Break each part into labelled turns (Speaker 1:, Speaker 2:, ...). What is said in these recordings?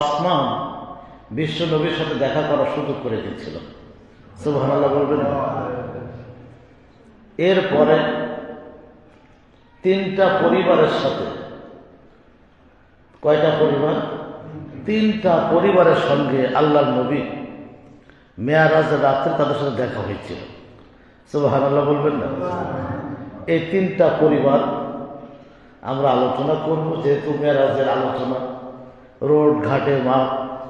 Speaker 1: আসমান বিশ্ব নবীর সাথে দেখা করার সুযোগ করে দিচ্ছিল। সুবহানাল্লাহ বলবেন? এরপরে তিনটা পরিবারের সাথে, কয়টা পরিবার? তিনটা পরিবারের সঙ্গে আল্লাহর নবী মেয়ারাজের রাত্রে তাদের সাথে দেখা হয়েছিল। সুবহানাল্লাহ বলবেন না? এই তিনটা পরিবার আমরা আলোচনা করব, যেহেতু মেয়ারাজের আলোচনা রোড ঘাটে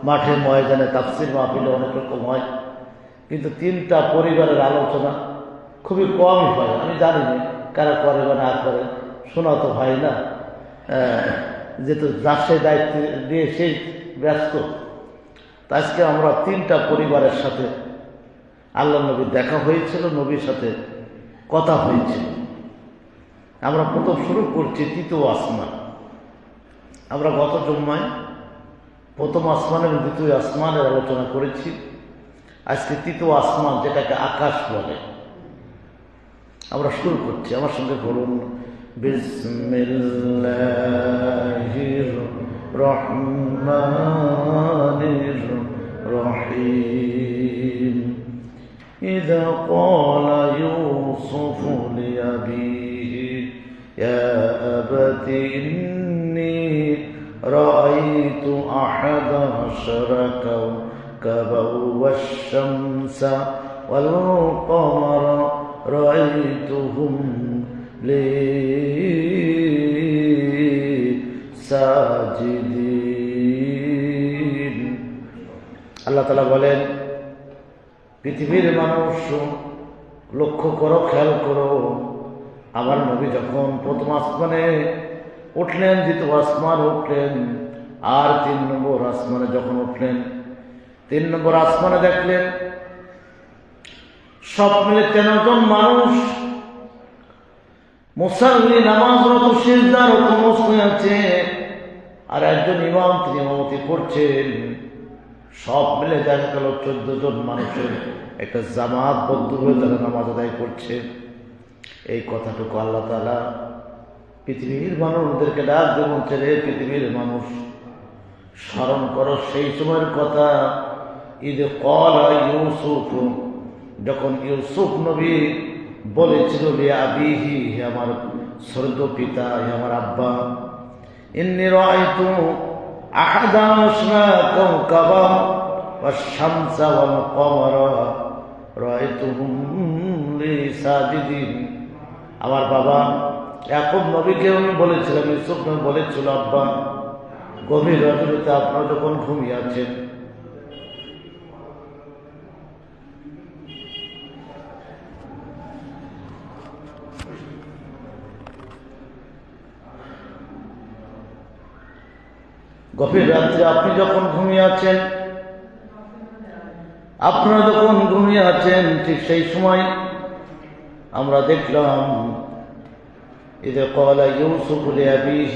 Speaker 1: মাঠে ময়দানে তাফসির মাহফিলে অনেক রকম হয়। কিন্তু তিনটা পরিবারের আলোচনা খুবই কমই হয়, আমি জানি না কারা করে বা না করে, শোনা তো হয় না। যেহেতু যার দায়িত্ব দিয়ে সেই ব্যস্ত আজকে আমরা তিনটা পরিবারের সাথে আল্লাহ নবীর দেখা হয়েছিল, নবীর সাথে কথা হয়েছিল। আমরা প্রথম শুরু করছি তৃতীয় আসমান। আমরা গত জন্মায় প্রথম আসমান এবং দ্বিতীয় আসমানের আলোচনা করেছি আজকে তৃতীয় আসমান যেটাকে আকাশ বলে আমরা শুরু করছি আমার সঙ্গে বলুন বিসমিল্লাহির রহমানির রহিম إذا قال يوسف لأبيه يا أبت إني أحد عشر كوكبا والشمس والقمر رأيتهم لي ساجدين الله تعالى বলেন পৃথিবীর মানুষ লক্ষ্য করো খেয়াল করো আমার নবী যখন প্রথম আসমানে উঠলেন দ্বিতীয় আসমান উঠলেন আর তিন নম্বর আসমানে যখন উঠলেন, তিন নম্বর আসমানে দেখলেন সব মিলে তেরোজন মানুষ মুসাল্লি নামাজরত সিজদার সমস্ত আছে, আর একজন ইমাম তিনি ইমামতি করছেন। সব মিলে দেখা গেল চোদ্দ জন মানুষের একটা জামাত বদ্ধ হয়ে তারা নামাজ আদায় করছে। এই কথাটুকু আল্লাহ তালা পৃথিবীর মানুষদেরকে ডাক দেবন ছেড়ে পৃথিবীর মানুষ স্মরণ করো সেই সময়ের কথা ঈদে কল ইউসুফ যখন ইউসুফ নবী বলেছিল রে আবিহি হে আমার স্বর্গ পিতা হে আমার আব্বা ইন্নি রায়তু أحد عشر كوكبا والشمس والقمر رأيتهم لي ساجدين আমার বাবা এখন নবীকে আমি বলেছিলাম ইউসুফ নবী বলেছিল আব্বা গভীর রজনীতে আপনারা যখন ঘুমিয়ে আছেন গভীর রাত্রে আপনি যখন ঘুমিয়ে আছেন আপনারা যখন ঘুমিয়ে আছেন ঠিক সেই সময় আমরা দেখলাম إذا قال يوسف لأبيه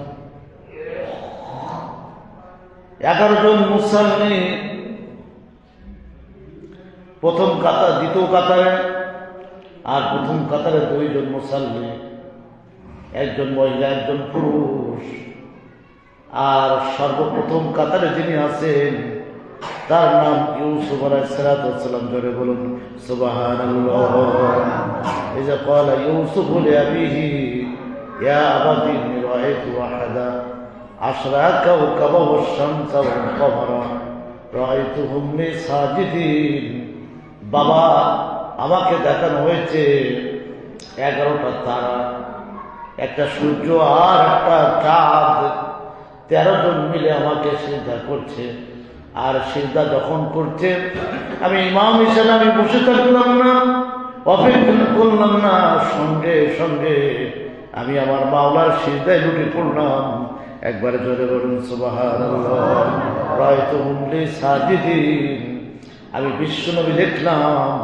Speaker 1: এগারো জন মুসল্লি। প্রথম কাতার, দ্বিতীয় কাতারে, আর প্রথম কাতারে দুইজন মুসল্লি। একজন মহিলা, একজন পুরুষ। আর সর্বপ্রথম কাতারে যিনি আছেন, তার নাম ইউসুফ আলাইসালাম ধরে বলুন সুবাহান এই যে কলা ইউসুফ লিআবিহি ইয়া আবাদি ইন্নী রাআইতু আহাদা। আশরা কাওকাবা ওয়াশ-শামসা ওয়াল-কমারা রাআইতুহুম লি সাজিদিন। বাবা, আমাকে দেখানো হয়েছে এগারোটা তারা। একটা সূর্য আর একটা চাঁদ। তেরো জন মিলে আমাকে চিন্তা করছে। আর সিজদা যখন করছে, আমি ইমাম হিসেবে আমি বসে থাকলাম না অপেক্ষা করলাম না। সঙ্গে সঙ্গে আমি আমার মাওলার সিজদায় লুটে পড়লাম। একবারে জোরে বলুন সাজিদিন আমি বিশ্ব নবী দেখলাম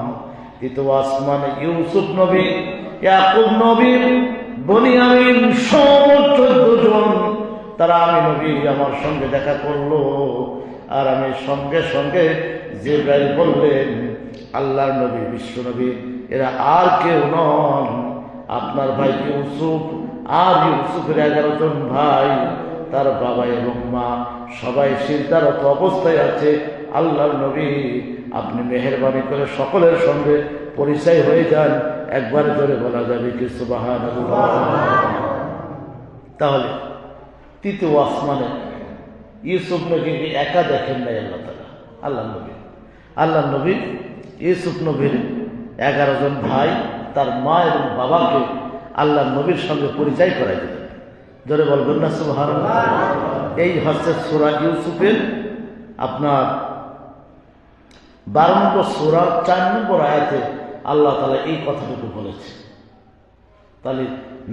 Speaker 1: দ্বিতীয় আসমানে ইউসুফ নবী, ইয়াকুব নবী বনিয়ামিন সব চোদ্দ জন তারা আমি নবী আমার সঙ্গে দেখা করল। আর আমি সঙ্গে সঙ্গে জিব্রাইল বললেন, আল্লাহর নবী বিশ্ব নবী এরা আর কেউ নন। আপনার ভাই ইউসুফ আর ইউসুফের এগারো জন ভাই, তার বাবা এবং মা, সবাই চিন্তারত অবস্থায় আছে। আল্লাহর নবী, আপনি মেহরবানি করে সকলের সঙ্গে পরিচয় হয়ে যান। একবার ধরে বলা যাবে কি সুবাহান তাহলে, তৃতীয় আসমানে ইউসুফ নবীকে একা দেখেন নাই আল্লাহ তালা আল্লাহ নবী। আল্লাহ নবী, ইউসুফ নবীর এগারো জন ভাই, তার মা এবং বাবাকে আল্লাহ নবীর সঙ্গে পরিচয় করাই দিলেন। ধরে বলবেন না সুহার এই হচ্ছে সুরা ইউসুফের আপনার বারো নম্বর সুরার চার নম্বর আয়াতে আল্লাহ তালা এই কথাটুকু বলেছে। তাহলে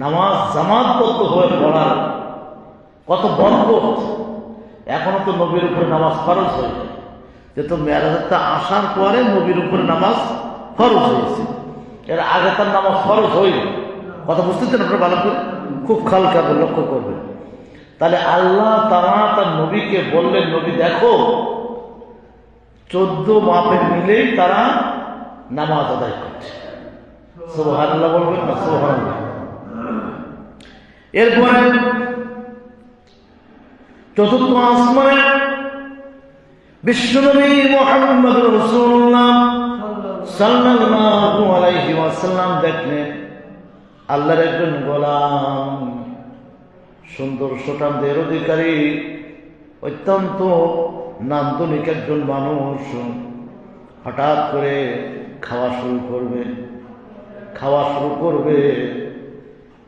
Speaker 1: নামাজ জামাত জামাতবদ্ধ হয়ে পড়ার কত বরকত এখনও তো নবীর উপরে নামাজ ফরজ হয়ে যায়। যেহেতু মেয়ারাজটা আসার পরে নবীর উপরে নামাজ ফরজ হয়েছে। এর আগে তার নামাজ ফরজ হইল কথা বুঝতেছেন আপনারা ভালো করে? খুব খালকা লক্ষ্য করবেন। তাহলে আল্লাহ তারা তার নবীকে বললেন, নবী, দেখো, চোদ্দ মাপে মিলেই তারা নামাজ আদায় করছে। সোহান বলবেন না সোহান এরপরে চতুর্থ আসমানে বিশ্বনবী মোহাম্মদ রসুল্লাহ সাল্লাল্লাহু আলাইহি ওয়াসাল্লাম দেখলেন আল্লাহর একজন গোলাম, সুন্দর সোটামদের অধিকারী, অত্যন্ত নান্দনিক একজন মানুষ। হঠাৎ করে খাওয়া শুরু করবে, খাওয়া শুরু করবে।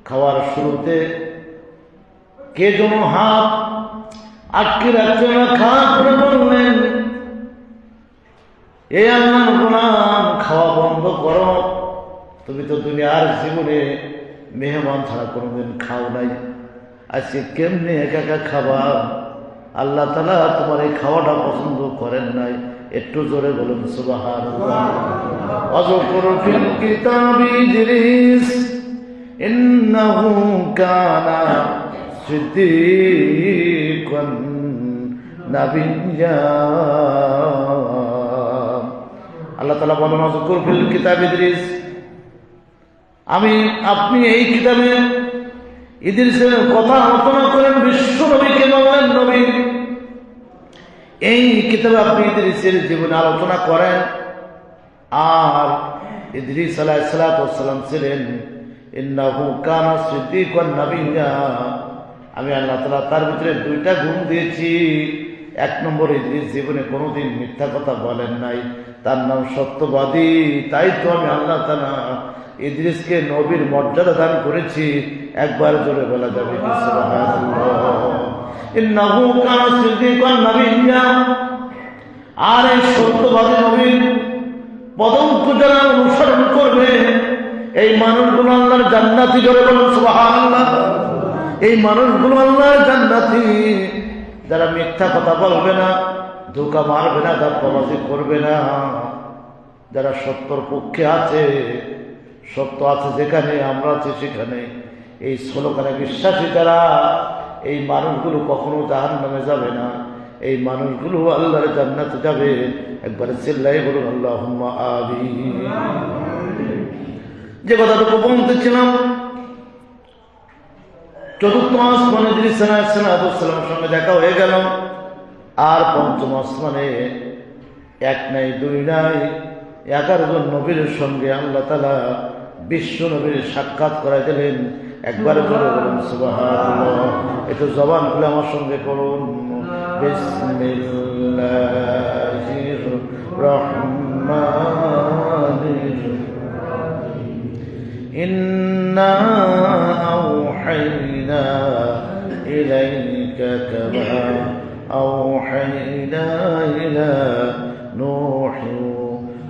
Speaker 1: খাওয়ার শুরুতে কে যেন হাত আটকে রাখছে না খাওয়া করে বললেন এই আল্লাহ গোলাম, খাওয়া বন্ধ করো। তুমি তো দুনিয়ার জীবনে মেহমান ছাড়া কোনোদিন খাও নাই। আজকে কেমনি একা একা খাবা? আল্লাহ তালা তোমার এই খাওয়াটা পছন্দ করেন নাই। একটু জোরে বলুন সুবাহার অজকর ফিল কিতাবি জিরিস ইন্নাহু কানা সিদ্দিকান নাবিয়্যা আল্লাহ তালা বলেন অজকর ফিল কিতাব ইদ্রিস। আমি, আপনি এই কিতাবে ইদ্রিসের কথা আলোচনা করেন বিশ্ব নবীকে বললেন নবী। এই কিতাবে আপনি ইদ্রিসের জীবনে আলোচনা করেন। আর ইদ্রিস আলাহ সালাতাম ছিলেন আমি আল্লাহ তালা তার ভিতরে দুইটা গুণ দিয়েছি। এক নম্বর, ইদ্রিস জীবনে কোনোদিন মিথ্যা কথা বলেন নাই। তার নাম সত্যবাদী। তাই তো আমি আল্লাহ তালা ইদ্রিসকে নবীর মর্যাদা দান করেছি, একবার জোরে বলা যাবে আর এই সত্যবাদী নবীর পদঙ্ক যারা অনুসরণ করবে, এই মানুষগুলো আল্লাহর জান্নাতি জোরে বলুন সুবহানাল্লাহ। এই মানুষগুলো আল্লাহর জান্নাতি। যারা মিথ্যা কথা বলবে না, ধোকা মারবে না দাপ্পাবাজি করবে না। যারা সত্যর পক্ষে আছে সত্য আছে যেখানে, আমরা আছি সেখানে। এই স্লোগানে বিশ্বাসী তারা এই মানুষগুলো কখনো জাহান নামে যাবে না। এই মানুষগুলো আল্লাহর জান্নাতে যাবে। একবারে চিল্লাই বলুন আল্লাহ আবি যে কথাটুকু বলতেছিলাম চতুর্থ আসমানে সালামের সঙ্গে দেখা হয়ে গেল, আর পঞ্চম আসমানে এক নাই, দুই নাই, এগারো জন নবীর সঙ্গে আল্লাহ তালা বিশ্ব নবীর সাক্ষাৎ করাই দিলেন একবারে করে বলুন সুবাহ একটু জবান খুলে আমার সঙ্গে করুন বিসমিল্লাহির রহমানির إنا أوحينا إليك كما أوحينا إلى نوح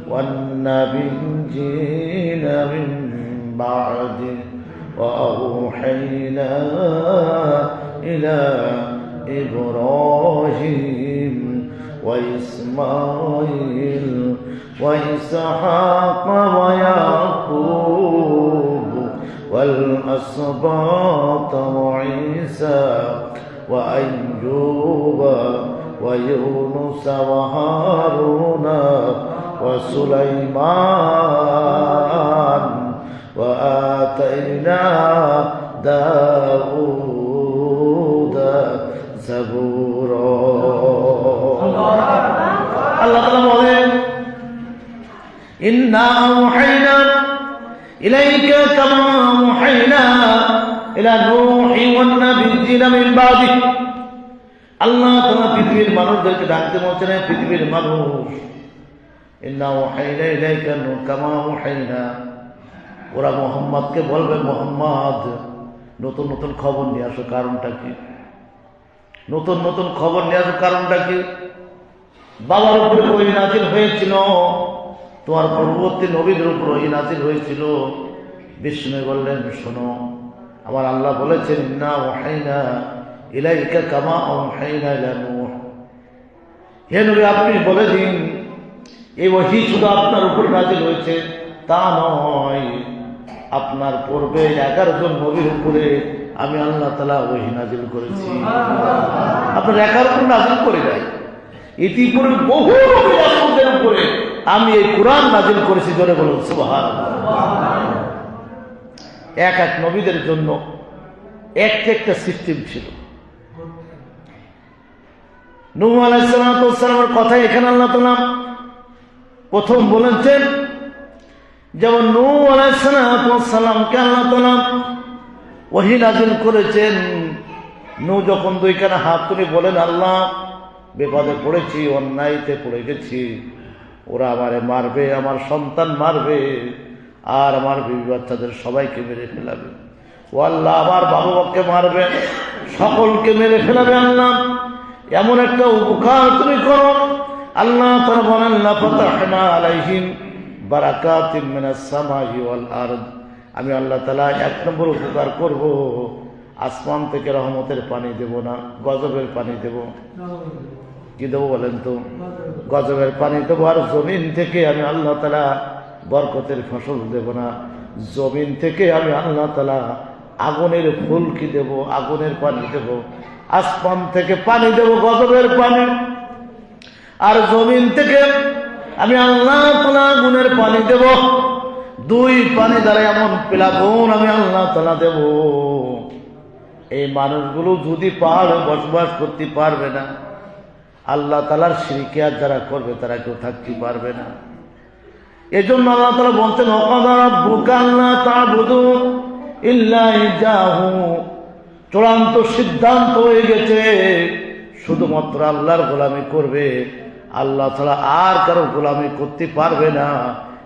Speaker 1: والنبيين من بعده وأوحينا إلى إبراهيم وإسماعيل وإسحاق ويعقوب والأسباط وعيسى وأيوب ويونس وهارون وسليمان وآتينا داود زبورا আল্লাহ তাআলা বলেন ইন্না আওহাইনা ইলাইকা কামা আওহাইনা ইলা নূহি ওয়ান নাবিয়্যিনা মিন বাদি আল্লাহ তাআলা পৃথিবীর মানুষদেরকে ডাকতে বলছেন "হে পৃথিবীর মানুষ ইন্না আওহাইনা ইলাইকা নূ কামা আওহাইনা ওরা মোহাম্মদকে বলবে, মোহাম্মদ, নতুন নতুন খবর নিয়ে আসো, কারণটা কি? নতুন নতুন খবর নিয়ে আসো, কারণটা কি? বাবার উপরে ওই নাজিল হয়েছিল, তোমার পরবর্তী নবীদের উপর ওই নাজিল হয়েছিল। বিষ্ণু বললেন, শোনো, আমার আল্লাহ বলেছেন না ওহাইনা ইলাইকা কামা ওহাইনা নূহ। হে নবী, আপনি বলে দিন, এই ওহি শুধু আপনার উপর নাজিল হয়েছে, তা নয়। আপনার পূর্বে এগারো জন নবীর উপরে আমি আল্লাহ তালা ওহি নাজিল করেছি। আপনার একার উপর নাজিল করে দেয়। ইতিপূর্বে বহু নবী রাসূলদের উপরে আমি এই কোরআন নাজিল করেছি, জোরে বলুন সুবহান এক এক নবীদের জন্য একটা একটা সিস্টেম ছিল। নূহ আলাইসালামের কথা এখানে আল্লাহ তালাম প্রথম বলেছেন যেমন ওহি নাজিল করেছেন। নু যখন দুইখানে হাত তুলে বলেন, আল্লাহ, বিপদে পড়েছি, অন্যায়তে পড়ে গেছি। ওরা আমারে মারবে, আমার সন্তান মারবে, আর আমার বিবি বাচ্চাদের সবাইকে মেরে ফেলাবে। ও আল্লাহ, আমার বাবু বাপকে মারবে, সকলকে মেরে ফেলাবে আল্লাহ। এমন একটা উপকার তুমি করো। আল্লাহ তারা বলেন, লাফাতাহনা আলাইহিম আমি আল্লাহ তাআলা এক নম্বর উপকার করব। আসমান থেকে রহমতের পানি দেব না, গজবের পানি দেব। কি দেবো বলেন তো? গজবের পানি দেবো আর জমিন থেকে আমি আল্লাহ তালা বরকতের ফসল দেব না। জমিন থেকে আমি আল্লাহ তালা আগুনের ফুল কি দেব, আগুনের পানি দেব। আসমান থেকে পানি দেব, গজবের পানি। আর জমিন থেকে আমি আল্লাহ তালা গুণের পানি দেব। দুই পানি দ্বারা এমন পেলাগুন আমি আল্লাহ তালা দেব। এই মানুষগুলো যদি পাহাড়ে বসবাস করতে পারবে না, আল্লাহ তালার শিরিকিয়াত যারা করবে তারা কেউ থাকতে পারবে না। এজন্য আল্লাহ তালা বলছেন চূড়ান্ত সিদ্ধান্ত হয়ে গেছে, শুধুমাত্র আল্লাহর গোলামি করবে। আল্লাহ তালা আর কারও গোলামি করতে পারবে না।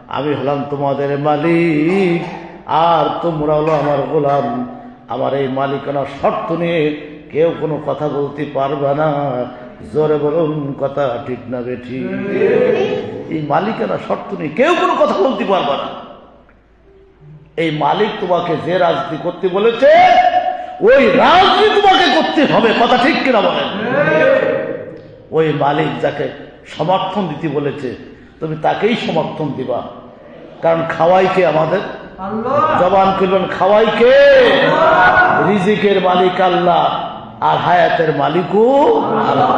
Speaker 1: আমি হলাম তোমাদের মালিক, আর তোমরা হলো আমার গোলাম। আমার এই মালিকানা শর্ত নিয়ে কেউ কোনো কথা বলতে পারবে না। জোরে বলুন, কথা ঠিক না বেঠি? এই মালিকানা শর্ত নিয়ে কেউ কোনো কথা বলতে পারবে না। এই মালিক তোমাকে যে রাজনীতি করতে বলেছে, ওই রাজনীতি তোমাকে করতে হবে। কথা ঠিক কিনা বলেন? ওই মালিক যাকে সমর্থন দিতে বলেছে তুমি তাকেই সমর্থন দিবা। কারণ খাওয়াইকে আমাদের? জবান করবেন খাওয়াইকে রিজিকের মালিক আল্লাহ আর হায়াতের মালিকও আল্লাহ।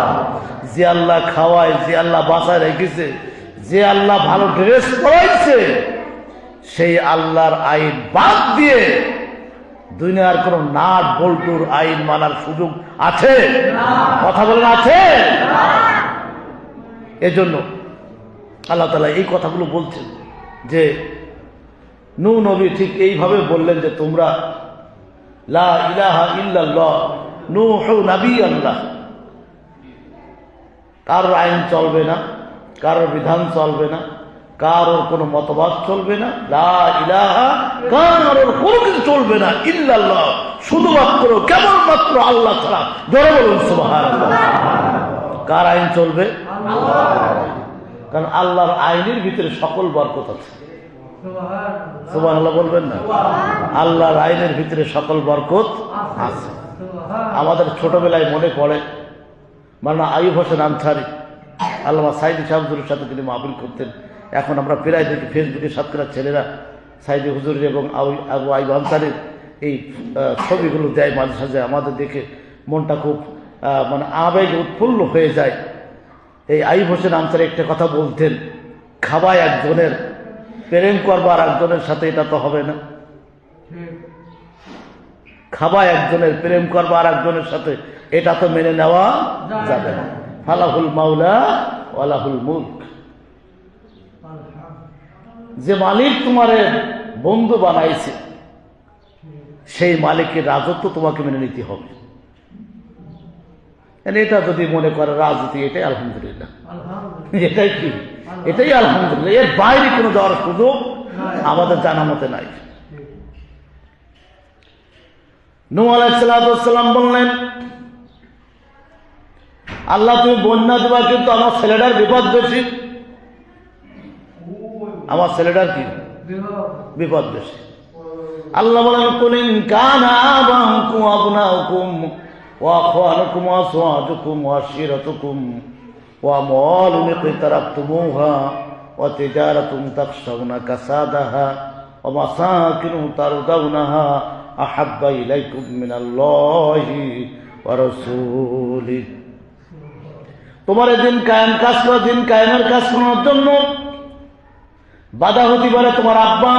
Speaker 1: যে আল্লাহ খাওয়ায় যে আল্লাহ বাসায় রেখেছে যে আল্লাহ ভালো ড্রেস পরাইছে সেই আল্লাহর আইন বাদ দিয়ে দুনিয়ার কোন নাট বল্টুর আইন মানার সুযোগ আছে? কথা বলেন আছে? এজন্য আল্লাহ তালা এই কথাগুলো বলছেন যে, নু নবী ঠিক এইভাবে বললেন যে তোমরা, লা ইলাহা ইল্লাল্লাহ, নূহু নবী আল্লাহ। কারোর আইন চলবে না, কারোর বিধান চলবে না, কারোর কোনো মতবাদ চলবে না, লা ইলাহা, কারোর কোনো কিছু চলবে না, ইল্লাল্লাহ। শুধুমাত্র, কেবলমাত্র আল্লাহ ছাড়া। জোরে বলুন, সুবহানাল্লাহ। কার আইন চলবে? কারণ আল্লাহর আইনের ভিতরে সকল বরকত আছে। সুবাহ বলবেন না? আল্লাহর আইনের ভিতরে সকল বরকত আছে। আমাদের ছোটবেলায় মনে পড়ে মানে আয়ুব হোসেন আনসারি আল্লামা সাইদি শাহজুরের সাথে তিনি মাহবিল করতেন। এখন আমরা প্রায় দেখি ফেসবুকে সাতক্ষীরার ছেলেরা সাইদি হুজুর এবং আবু আইব আনসারির এই ছবিগুলো দেয় মাঝে সাঝে। আমাদের দেখে মনটা খুব মানে আবেগ উৎফুল্ল হয়ে যায়। এই আইব হোসেন আনসারি একটা কথা বলতেন খাওয়ায় একজনের, প্রেম করবার একজনের সাথে এটা তো হবে না। খাওয়া একজনের, প্রেম করবা আর একজনের সাথে এটা তো মেনে নেওয়া যাবে না। ফালাহুল মাউলা ওয়ালাহুল মুল্ক। যে মালিক তোমারে বন্ধু বানাইছে, সেই মালিকের রাজত্ব তোমাকে মেনে নিতে হবে। আর এটা যদি মনে করে রাজনীতি এটাই আলহামদুলিল্লাহ। এটাই কি? এটাই আলহামদুলিল্লাহ। এর বাইরে কোনো যাওয়ার সুযোগ আমাদের জানা মতে নাই। নু আলাইসালাম বললেন আল্লাহ তুমি বন্যা দেবা কিন্তু আমার ছেলেটার বিপদ বেশি। আমার ছেলেটার কি? বিপদ বেশি। আল্লাহ বলেন কুলিন কানা আবাহুকুম আবনাউকুম ওয়া আমওয়ালুন ইqtarabtumuha ওয়া তিজারাতুন তাখশাউনা কাসাদাহা ওয়া মাসাকিনু তারদাউনাহা আহাব্বা ইলাইকুম মিনাল্লাহি ওয়া রাসূলিহি তোমার দিন কায়েম কাজ করো, দিন কায়েমের কাজ করার জন্য। বাধা হতে পারে তোমার আব্বা।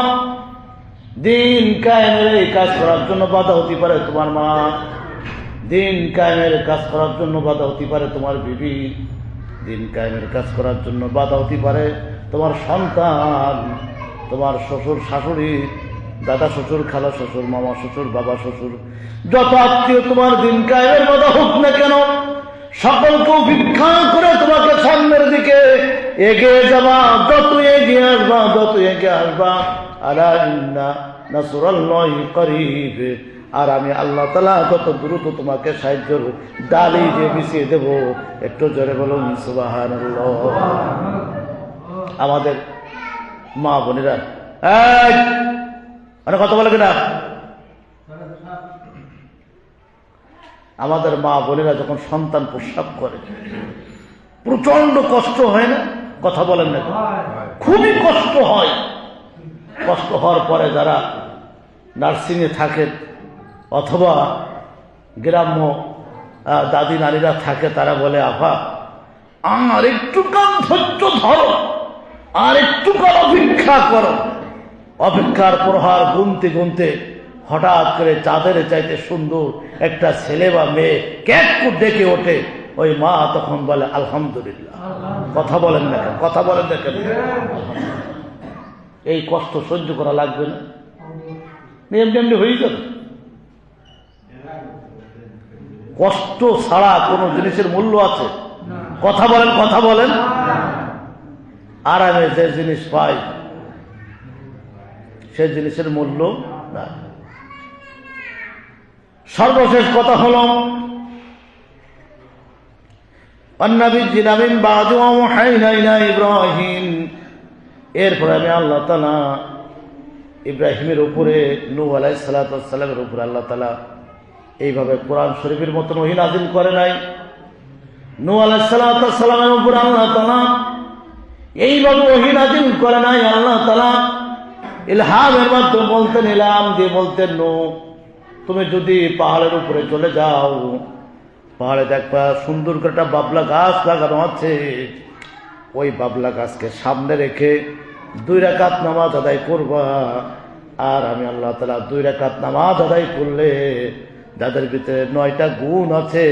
Speaker 1: দিন কায়েমের এই কাজ করার জন্য বাধা হতে পারে তোমার মা। দিন কায়েমের কাজ করার জন্য বাধা হতে পারে তোমার বিবি। দিন কায়েমের কাজ করার জন্য বাধা হতে পারে তোমার সন্তান, তোমার শ্বশুর, শাশুড়ি, দাদা শ্বশুর, খালা শ্বশুর, মামা শ্বশুর, বাবা শ্বশুর। যত আত্মীয় তোমার দিন কায়েমের বাধা হোক না কেন সকলকে ভিক্ষা করে তোমাকে সামনের দিকে এগিয়ে যাবা। যত এগিয়ে আসবা যত এগিয়ে আসবা। আলা ইন্না নাসরাল্লাহি করিব। আর আমি আল্লাহ তালা যত দ্রুত তোমাকে সাহায্য ডালি দিয়ে মিশিয়ে দেব। একটু জোরে বলুন সুবাহান আমাদের মা বোনেরা অনেক কথা বলে কিনা? আমাদের মা বোনেরা যখন সন্তান প্রস্রাব করে প্রচণ্ড কষ্ট হয় না? কথা বলেন না। খুবই কষ্ট হয়। কষ্ট হওয়ার পরে যারা নার্সিংয়ে থাকেন অথবা গ্রাম্য দাদি নারীরা থাকে, তারা বলে, আফা আর একটু কান ধৈর্য ধরো, আর একটু কান অপেক্ষা করো। অপেক্ষার প্রহার গুনতে গুনতে হঠাৎ করে চাঁদের চাইতে সুন্দর একটা ছেলে বা মেয়ে ক্যাক ডেকে ওঠে। ওই মা তখন বলে, আলহামদুলিল্লাহ। কথা বলেন না? কথা বলেন না কেন? এই কষ্ট সহ্য করা লাগবে না। এমনি এমনি হয়ে যাবে। কষ্ট ছাড়া কোনো জিনিসের মূল্য আছে? কথা বলেন কথা বলেন। আরামে যে জিনিস পাই সে জিনিসের মূল্য না সর্বশেষ কথা হল ইব্রাহিম। এরপরে আমি আল্লাহ ইব্রাহিমের উপরে নূ আলাই সালাতামের উপরে আল্লাহ তালা এইভাবে কোরআন শরীফের মতন ওহি নাজিল করে নাই। নূ আলাই সালাতামের উপরে আল্লাহ তালা এইভাবে ওহি নাজিল করে নাই আল্লাহ তালা ইলহামের মাধ্যমে বলতেন ইলাম দিয়ে বলতেন নো তুমি যদি পাহাড়ের উপরে চলে যাও, পাহাড়ে দেখবা সুন্দর করে একটা বাবলা গাছ লাগানো আছে। ওই বাবলা গাছকে সামনে রেখে দুই রাকাত নামাজ আদায় করবা। আর আমি আল্লাহ তালা দুই রাকাত নামাজ আদায় করলে যাদের ভিতরে নয়টা গুণ আছে